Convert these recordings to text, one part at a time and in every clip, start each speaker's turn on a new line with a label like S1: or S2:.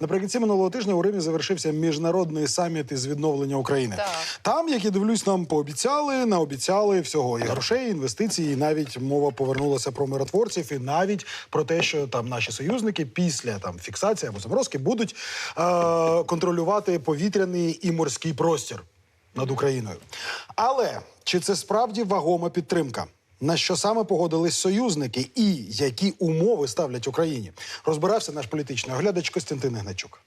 S1: Наприкінці минулого тижня у Римі завершився міжнародний саміт із відновлення України.
S2: Так.
S1: Там, як я дивлюсь, нам пообіцяли, наобіцяли всього і грошей, і інвестицій, і навіть мова повернулася про миротворців, і навіть про те, що там наші союзники після там фіксації або заморозки будуть е- контролювати повітряний і морський простір над Україною. Але чи це справді вагома підтримка? На що саме погодились союзники і які умови ставлять Україні? Розбирався наш політичний оглядач Костянтин Гначук.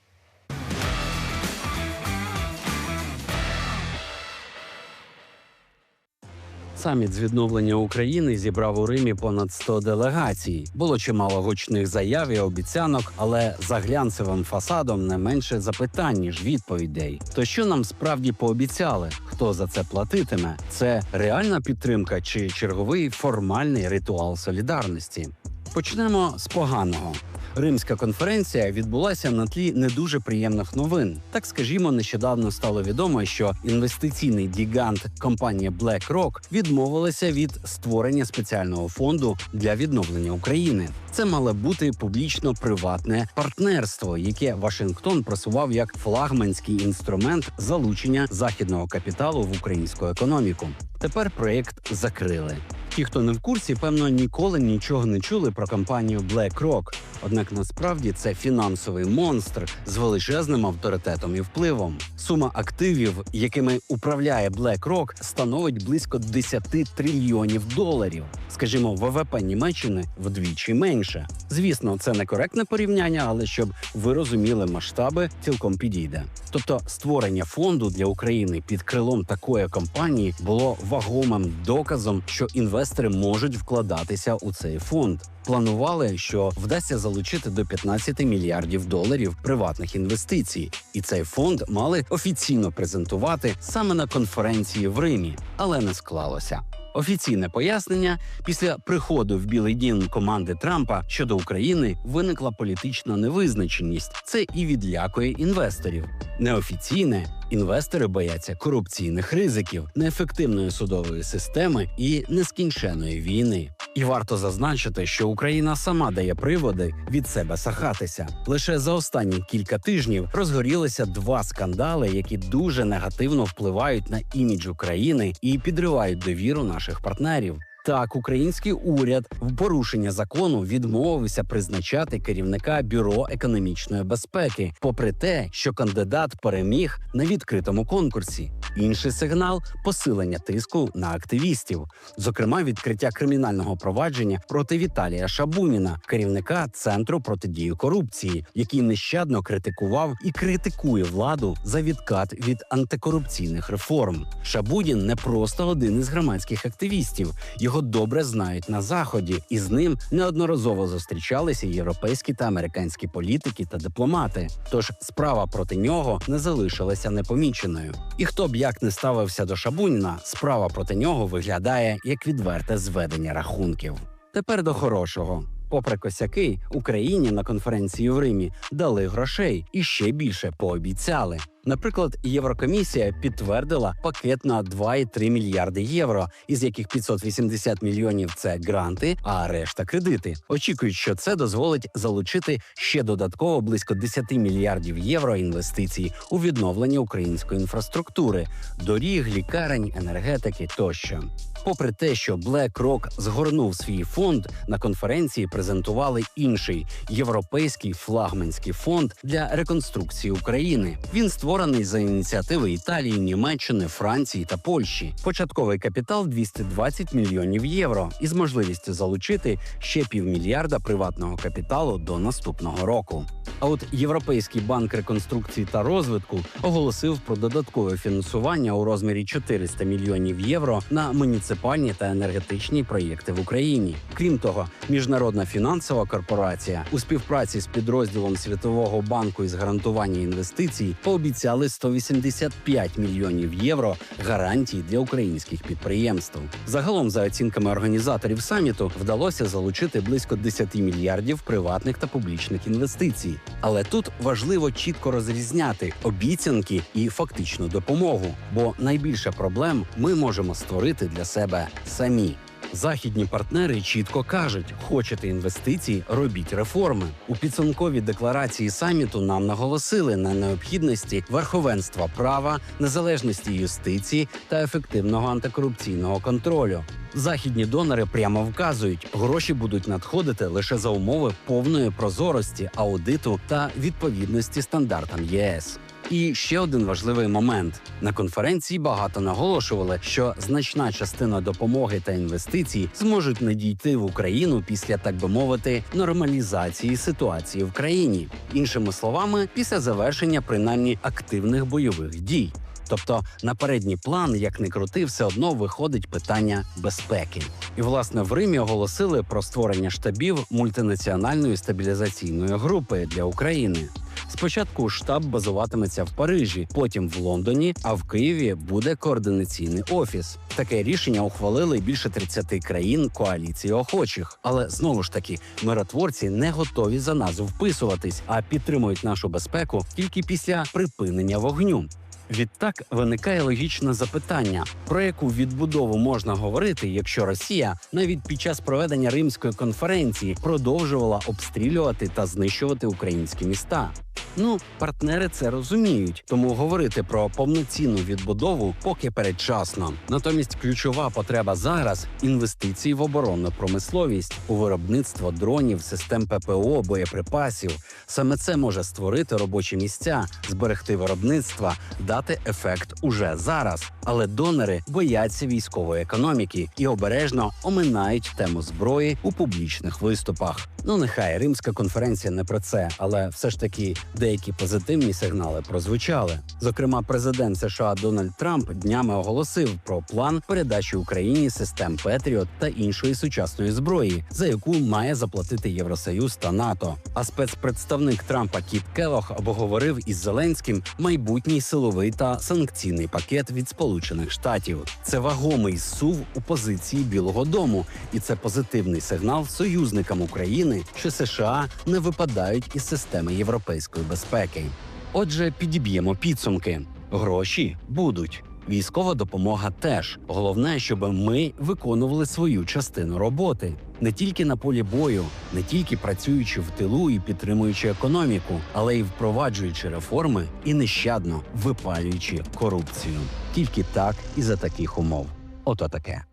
S3: Саміт з відновлення України зібрав у Римі понад 100 делегацій. Було чимало гучних заяв і обіцянок, але за глянцевим фасадом не менше запитань ніж відповідей. То що нам справді пообіцяли? Хто за це платитиме? Це реальна підтримка чи черговий формальний ритуал солідарності? Почнемо з поганого. Римська конференція відбулася на тлі не дуже приємних новин. Так скажімо, нещодавно стало відомо, що інвестиційний гігант компанія BlackRock відмовилася від створення спеціального фонду для відновлення України. Це мало бути публічно-приватне партнерство, яке Вашингтон просував як флагманський інструмент залучення західного капіталу в українську економіку. Тепер проєкт закрили. Ті, хто не в курсі, певно, ніколи нічого не чули про компанію BlackRock. Однак насправді це фінансовий монстр з величезним авторитетом і впливом. Сума активів, якими управляє BlackRock, становить близько 10 трильйонів доларів. Скажімо, ВВП Німеччини вдвічі менше. Звісно, це не коректне порівняння, але щоб ви розуміли масштаби, цілком підійде. Тобто, створення фонду для України під крилом такої компанії було вагомим доказом, що інвестори можуть вкладатися у цей фонд. Планували, що вдасться залучити до 15 мільярдів доларів приватних інвестицій, і цей фонд мали офіційно презентувати саме на конференції в Римі, але не склалося. Офіційне пояснення після приходу в Білий Дім команди Трампа щодо України виникла політична невизначеність. Це і відлякує інвесторів. Неофіційне інвестори бояться корупційних ризиків, неефективної судової системи і нескінченої війни. І варто зазначити, що Україна сама дає приводи від себе сахатися. Лише за останні кілька тижнів розгорілися два скандали, які дуже негативно впливають на імідж України і підривають довіру наших партнерів. Так, український уряд в порушення закону відмовився призначати керівника бюро економічної безпеки, попри те, що кандидат переміг на відкритому конкурсі. Інший сигнал посилення тиску на активістів, зокрема відкриття кримінального провадження проти Віталія Шабуніна, керівника центру протидії корупції, який нещадно критикував і критикує владу за відкат від антикорупційних реформ. Шабунін не просто один із громадських активістів. Його добре знають на заході, і з ним неодноразово зустрічалися європейські та американські політики та дипломати. Тож справа проти нього не залишилася непоміченою. І хто б як не ставився до Шабуніна, справа проти нього виглядає як відверте зведення рахунків. Тепер до хорошого. Попри косяки, Україні на конференції в Римі дали грошей і ще більше пообіцяли. Наприклад, Єврокомісія підтвердила пакет на 2,3 мільярди євро, із яких 580 мільйонів це гранти, а решта кредити. Очікують, що це дозволить залучити ще додатково близько 10 мільярдів євро інвестицій у відновлення української інфраструктури, доріг, лікарень, енергетики тощо. Попри те, що BlackRock згорнув свій фонд, на конференції презентували інший європейський флагманський фонд для реконструкції України. Він створений за ініціативи Італії, Німеччини, Франції та Польщі. Початковий капітал 220 мільйонів євро із можливістю залучити ще півмільярда приватного капіталу до наступного року. А от Європейський банк реконструкції та розвитку оголосив про додаткове фінансування у розмірі 400 мільйонів євро на муніципальні та енергетичні проєкти в Україні. Крім того, міжнародна фінансова корпорація у співпраці з підрозділом Світового банку із гарантування інвестицій пообіцяли 185 мільйонів євро гарантій для українських підприємств. Загалом, за оцінками організаторів саміту, вдалося залучити близько 10 мільярдів приватних та публічних інвестицій. Але тут важливо чітко розрізняти обіцянки і фактичну допомогу, бо найбільше проблем ми можемо створити для себе самі. Західні партнери чітко кажуть: хочете інвестицій, робіть реформи. У підсумковій декларації саміту нам наголосили на необхідності верховенства права, незалежності юстиції та ефективного антикорупційного контролю. Західні донори прямо вказують, гроші будуть надходити лише за умови повної прозорості, аудиту та відповідності стандартам ЄС. І ще один важливий момент на конференції багато наголошували, що значна частина допомоги та інвестицій зможуть надійти в Україну після, так би мовити, нормалізації ситуації в країні. Іншими словами, після завершення принаймні активних бойових дій. Тобто на передній план, як не крути, все одно виходить питання безпеки. І власне в Римі оголосили про створення штабів мультинаціональної стабілізаційної групи для України. Спочатку штаб базуватиметься в Парижі, потім в Лондоні, а в Києві буде координаційний офіс. Таке рішення ухвалили більше 30 країн коаліції охочих. Але знову ж таки, миротворці не готові за назву вписуватись, а підтримують нашу безпеку тільки після припинення вогню. Відтак виникає логічне запитання: про яку відбудову можна говорити, якщо Росія навіть під час проведення римської конференції продовжувала обстрілювати та знищувати українські міста? Ну, партнери це розуміють, тому говорити про повноцінну відбудову поки передчасно. Натомість ключова потреба зараз інвестиції в оборонну промисловість, у виробництво дронів, систем ППО, боєприпасів. Саме це може створити робочі місця, зберегти виробництва, дати ефект уже зараз. Але донори бояться військової економіки і обережно оминають тему зброї у публічних виступах. Ну нехай римська конференція не про це, але все ж таки деякі позитивні сигнали прозвучали. Зокрема, президент США Дональд Трамп днями оголосив про план передачі Україні систем Петріот та іншої сучасної зброї, за яку має заплатити Євросоюз та НАТО. А спецпредставник Трампа Кіт Келох обговорив із Зеленським майбутній силовий та санкційний пакет від Сполучених Штатів. Це вагомий сув у позиції Білого Дому, і це позитивний сигнал союзникам України, що США не випадають із системи європейської безпеки. Отже, підіб'ємо підсумки. Гроші будуть. Військова допомога теж головне, щоб ми виконували свою частину роботи не тільки на полі бою, не тільки працюючи в тилу і підтримуючи економіку, але й впроваджуючи реформи і нещадно випалюючи корупцію. Тільки так і за таких умов. Ото таке.